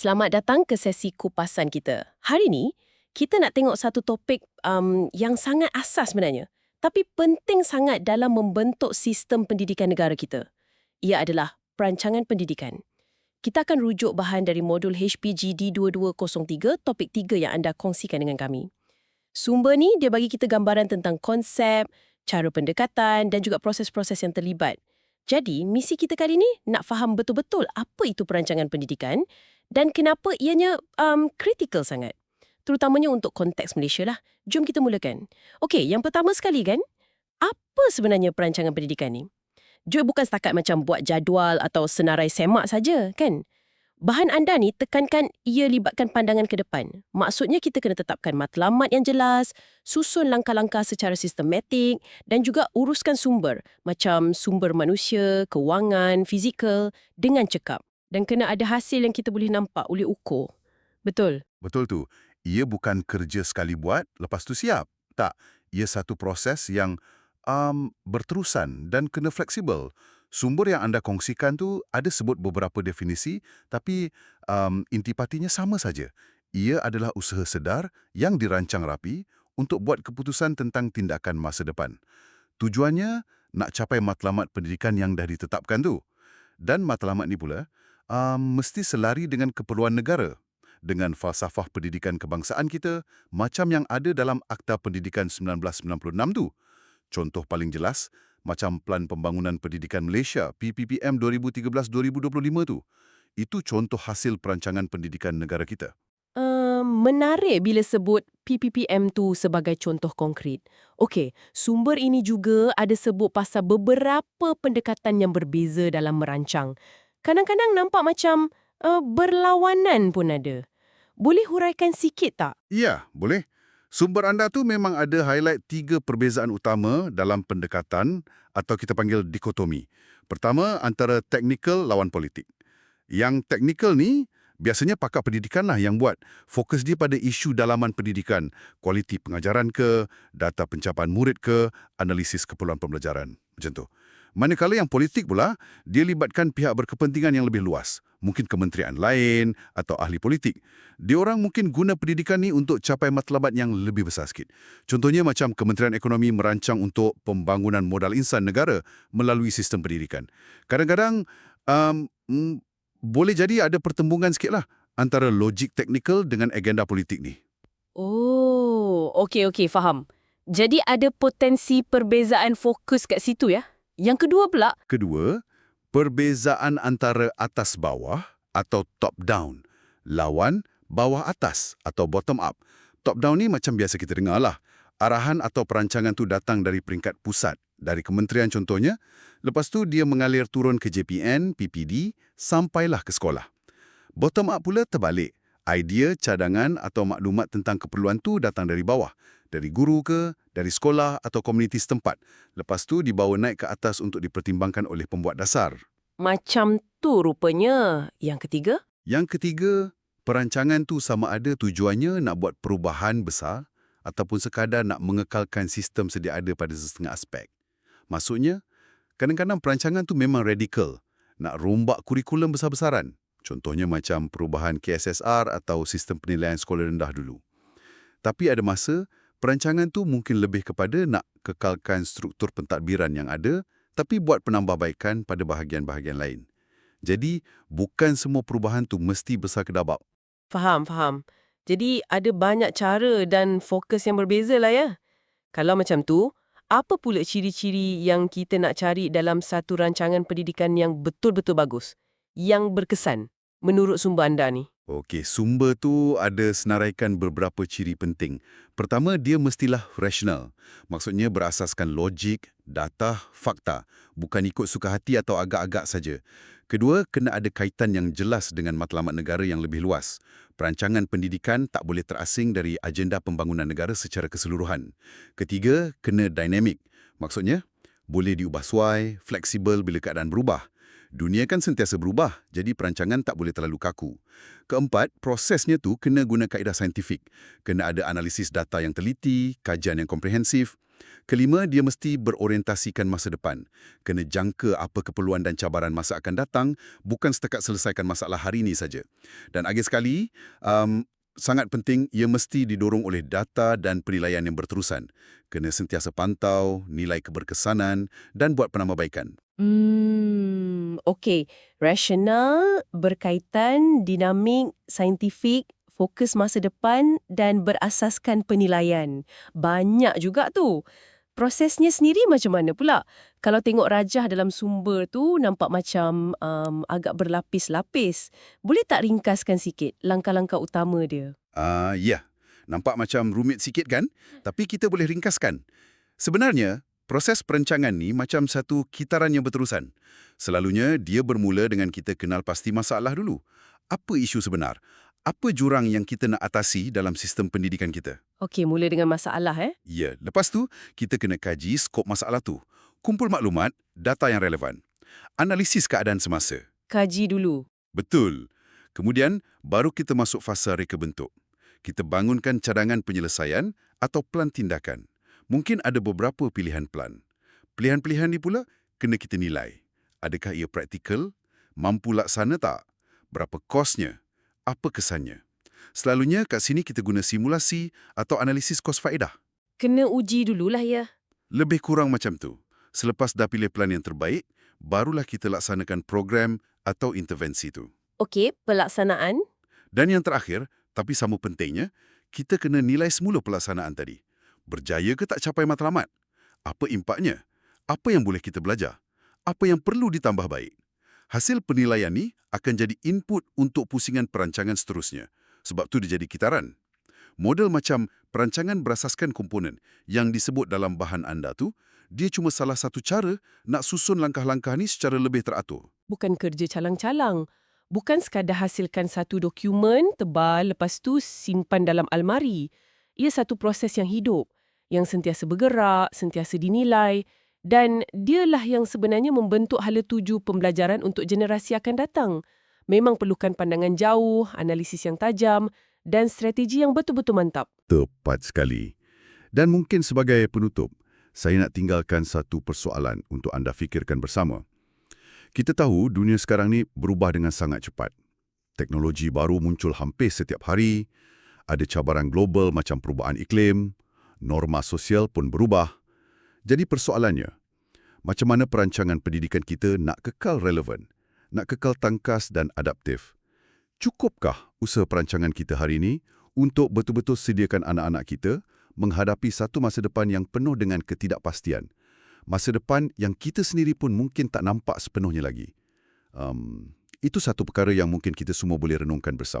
Selamat datang ke sesi kupasan kita. Hari ni, kita nak tengok satu topik um, yang sangat asas sebenarnya. Tapi penting sangat dalam membentuk sistem pendidikan negara kita. Ia adalah perancangan pendidikan. Kita akan rujuk bahan dari modul HPGD 2203, topik 3 yang anda kongsikan dengan kami. Sumber ni dia bagi kita gambaran tentang konsep, cara pendekatan dan juga proses-proses yang terlibat. Jadi, misi kita kali ni nak faham betul-betul apa itu perancangan pendidikan dan kenapa ianya um, critical sangat. Terutamanya untuk konteks Malaysia lah. Jom kita mulakan. Okey, yang pertama sekali kan, apa sebenarnya perancangan pendidikan ni? Juga bukan setakat macam buat jadual atau senarai semak saja, kan? Bahan anda ni tekankan ia libatkan pandangan ke depan. Maksudnya kita kena tetapkan matlamat yang jelas, susun langkah-langkah secara sistematik dan juga uruskan sumber macam sumber manusia, kewangan, fizikal dengan cekap dan kena ada hasil yang kita boleh nampak, boleh ukur. Betul? Betul tu. Ia bukan kerja sekali buat, lepas tu siap. Tak. Ia satu proses yang um, berterusan dan kena fleksibel. Sumber yang anda kongsikan tu ada sebut beberapa definisi, tapi um, intipatinya sama saja. Ia adalah usaha sedar yang dirancang rapi untuk buat keputusan tentang tindakan masa depan. Tujuannya nak capai matlamat pendidikan yang dah ditetapkan tu. Dan matlamat ni pula um, mesti selari dengan keperluan negara, dengan falsafah pendidikan kebangsaan kita macam yang ada dalam Akta Pendidikan 1996 tu. Contoh paling jelas, macam Pelan Pembangunan Pendidikan Malaysia PPPM 2013-2025 tu. Itu contoh hasil perancangan pendidikan negara kita. Uh, menarik bila sebut PPPM tu sebagai contoh konkret. Okey, sumber ini juga ada sebut pasal beberapa pendekatan yang berbeza dalam merancang kadang-kadang nampak macam uh, berlawanan pun ada. Boleh huraikan sikit tak? Ya, boleh. Sumber anda tu memang ada highlight tiga perbezaan utama dalam pendekatan atau kita panggil dikotomi. Pertama, antara teknikal lawan politik. Yang teknikal ni biasanya pakar pendidikan lah yang buat. Fokus dia pada isu dalaman pendidikan, kualiti pengajaran ke, data pencapaian murid ke, analisis keperluan pembelajaran. Macam tu. Manakala yang politik pula, dia libatkan pihak berkepentingan yang lebih luas. Mungkin kementerian lain atau ahli politik. Diorang mungkin guna pendidikan ni untuk capai matlabat yang lebih besar sikit. Contohnya macam Kementerian Ekonomi merancang untuk pembangunan modal insan negara melalui sistem pendidikan. Kadang-kadang um, boleh jadi ada pertembungan sikit lah antara logik teknikal dengan agenda politik ni. Oh, okey-okey, faham. Jadi ada potensi perbezaan fokus kat situ ya? Yang kedua pula? Kedua, perbezaan antara atas bawah atau top down lawan bawah atas atau bottom up. Top down ni macam biasa kita dengar lah. Arahan atau perancangan tu datang dari peringkat pusat, dari kementerian contohnya. Lepas tu dia mengalir turun ke JPN, PPD, sampailah ke sekolah. Bottom up pula terbalik. Idea, cadangan atau maklumat tentang keperluan tu datang dari bawah dari guru ke, dari sekolah atau komuniti setempat. Lepas tu dibawa naik ke atas untuk dipertimbangkan oleh pembuat dasar. Macam tu rupanya. Yang ketiga? Yang ketiga, perancangan tu sama ada tujuannya nak buat perubahan besar ataupun sekadar nak mengekalkan sistem sedia ada pada setengah aspek. Maksudnya, kadang-kadang perancangan tu memang radikal, nak rombak kurikulum besar-besaran. Contohnya macam perubahan KSSR atau sistem penilaian sekolah rendah dulu. Tapi ada masa, Perancangan tu mungkin lebih kepada nak kekalkan struktur pentadbiran yang ada tapi buat penambahbaikan pada bahagian-bahagian lain. Jadi, bukan semua perubahan tu mesti besar kedabak. Faham, faham. Jadi, ada banyak cara dan fokus yang berbeza lah ya. Kalau macam tu, apa pula ciri-ciri yang kita nak cari dalam satu rancangan pendidikan yang betul-betul bagus? Yang berkesan menurut sumber anda ni? Okey, sumber tu ada senaraikan beberapa ciri penting. Pertama, dia mestilah rasional. Maksudnya berasaskan logik, data, fakta. Bukan ikut suka hati atau agak-agak saja. Kedua, kena ada kaitan yang jelas dengan matlamat negara yang lebih luas. Perancangan pendidikan tak boleh terasing dari agenda pembangunan negara secara keseluruhan. Ketiga, kena dinamik. Maksudnya, boleh diubah suai, fleksibel bila keadaan berubah. Dunia kan sentiasa berubah, jadi perancangan tak boleh terlalu kaku. Keempat, prosesnya tu kena guna kaedah saintifik. Kena ada analisis data yang teliti, kajian yang komprehensif. Kelima, dia mesti berorientasikan masa depan. Kena jangka apa keperluan dan cabaran masa akan datang, bukan setakat selesaikan masalah hari ini saja. Dan akhir sekali, um, sangat penting ia mesti didorong oleh data dan penilaian yang berterusan. Kena sentiasa pantau, nilai keberkesanan dan buat penambahbaikan. Hmm, okey. Rasional, berkaitan, dinamik, saintifik, fokus masa depan dan berasaskan penilaian. Banyak juga tu. Prosesnya sendiri macam mana pula? Kalau tengok rajah dalam sumber tu nampak macam um, agak berlapis-lapis. Boleh tak ringkaskan sikit langkah-langkah utama dia? Ah, uh, ya. Nampak macam rumit sikit kan? Tapi kita boleh ringkaskan. Sebenarnya, Proses perencangan ni macam satu kitaran yang berterusan. Selalunya, dia bermula dengan kita kenal pasti masalah dulu. Apa isu sebenar? Apa jurang yang kita nak atasi dalam sistem pendidikan kita? Okey, mula dengan masalah eh? Ya, lepas tu, kita kena kaji skop masalah tu. Kumpul maklumat, data yang relevan. Analisis keadaan semasa. Kaji dulu. Betul. Kemudian, baru kita masuk fasa reka bentuk. Kita bangunkan cadangan penyelesaian atau plan tindakan. Mungkin ada beberapa pilihan plan. Pilihan-pilihan ni pula kena kita nilai. Adakah ia praktikal? Mampu laksana tak? Berapa kosnya? Apa kesannya? Selalunya kat sini kita guna simulasi atau analisis kos faedah. Kena uji dululah ya. Lebih kurang macam tu. Selepas dah pilih plan yang terbaik, barulah kita laksanakan program atau intervensi tu. Okey, pelaksanaan. Dan yang terakhir, tapi sama pentingnya, kita kena nilai semula pelaksanaan tadi. Berjaya ke tak capai matlamat? Apa impaknya? Apa yang boleh kita belajar? Apa yang perlu ditambah baik? Hasil penilaian ni akan jadi input untuk pusingan perancangan seterusnya. Sebab tu dia jadi kitaran. Model macam perancangan berasaskan komponen yang disebut dalam bahan anda tu, dia cuma salah satu cara nak susun langkah-langkah ni secara lebih teratur. Bukan kerja calang-calang. Bukan sekadar hasilkan satu dokumen tebal lepas tu simpan dalam almari. Ia satu proses yang hidup yang sentiasa bergerak, sentiasa dinilai dan dialah yang sebenarnya membentuk hala tuju pembelajaran untuk generasi akan datang. Memang perlukan pandangan jauh, analisis yang tajam dan strategi yang betul-betul mantap. Tepat sekali. Dan mungkin sebagai penutup, saya nak tinggalkan satu persoalan untuk anda fikirkan bersama. Kita tahu dunia sekarang ni berubah dengan sangat cepat. Teknologi baru muncul hampir setiap hari, ada cabaran global macam perubahan iklim, norma sosial pun berubah. Jadi persoalannya, macam mana perancangan pendidikan kita nak kekal relevan, nak kekal tangkas dan adaptif? Cukupkah usaha perancangan kita hari ini untuk betul-betul sediakan anak-anak kita menghadapi satu masa depan yang penuh dengan ketidakpastian? Masa depan yang kita sendiri pun mungkin tak nampak sepenuhnya lagi. Um, itu satu perkara yang mungkin kita semua boleh renungkan bersama.